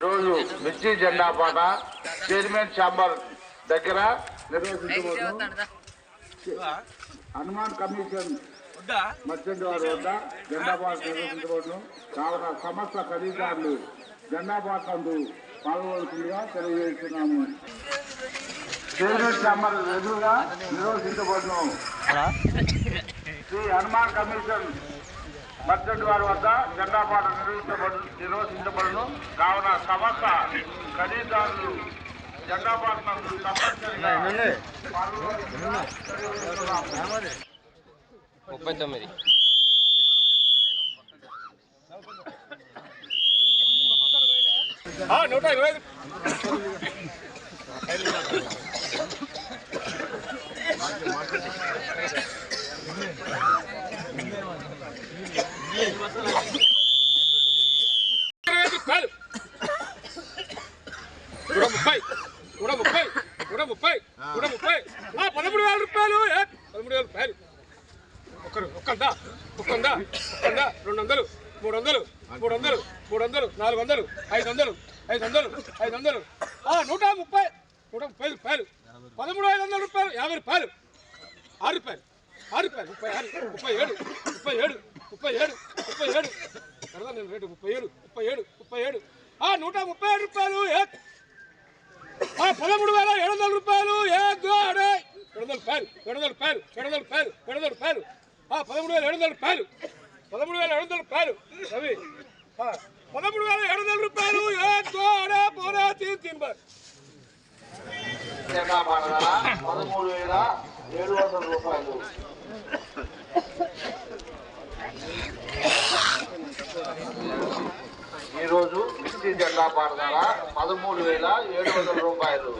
రోజు మిర్చి జెండా పాట చైర్మన్ ఛాంబర్ దగ్గర హనుమాన్ కమిషన్ మర్చెంట్ వారి వద్ద జెండా పాట నిర్వహించబోతున్నాం కావున సమస్త ఖరీదారులు జెండా పాట నందు పాల్గొనవలసిందిగా తెలియజేస్తున్నాము. చైర్మన్ ఛాంబర్ ఎదురుగా నిర్వహించబోతున్నాం. శ్రీ హనుమాన్ కమిషన్ మర్చెంట్ వారి వద్ద జెండా పాట నిర్వహించబడు నిర్వహించబడును కావున సమస్త ఖరీదారులు జెండా పాట తప్పనిసరిగా. ముప్పై తొమ్మిది నూట ఇరవై ఐదు ఇరవై ఐదు రూపాయలు నూట ముప్పై నూట ముప్పై నూట ముప్పై నూట ముప్పై. ఆ, పదమూడు వేల రూపాయలు పదమూడు వేల రూపాయలు. ఒకరు ఒక్కందా ఒక్కందా ఒక్కందా రెండు వందలు మూడు వందలు మూడు వందలు మూడు వందలు నాలుగు వందలు ఐదు వందలు ఐదు వందలు ఐదు వందలు. ఆ, నూట ముప్పై నూట ముప్పై రూపాయలు. పదమూడు ఐదు వందల రూపాయలు యాభై రూపాయలు. ఆరు రూపాయలు ఆరు రూపాయలు ముప్పై ఆరు ముప్పై ఏడు ముప్పై ఏడు ముప్పై ఏడు ముప్పై ఏడు. కడదా నేను రేటు ముప్పై ఏడు ముప్పై ఏడు ముప్పై ఏడు. ఆ నూట ముప్పై ఏడు రూపాయలు ఏ? ఆ పదమూడు వేల ఏడు వందల రూపాయలు ఏ గోడే? ఏడు వందల రూపాయలు ఏడు వందల రూపాయలు ఏడు వందల రూపాయలు ఏడు వందల రూపాయలు. ఆ పదమూడు వేల ఏడు వందల రూపాయలు పదమూడు వేల ఏడు వందల రూపాయలు. రవి పదమూడు వేల ఏడు వందల రూపాయలు ఏ గోడే? పోరా తీన్ పదమూడు వేల ఏడు వందల రూపాయలు. ఈరోజు మిర్చి జెండా పాట ధర పదమూడు వేల ఏడు వందల రూపాయలు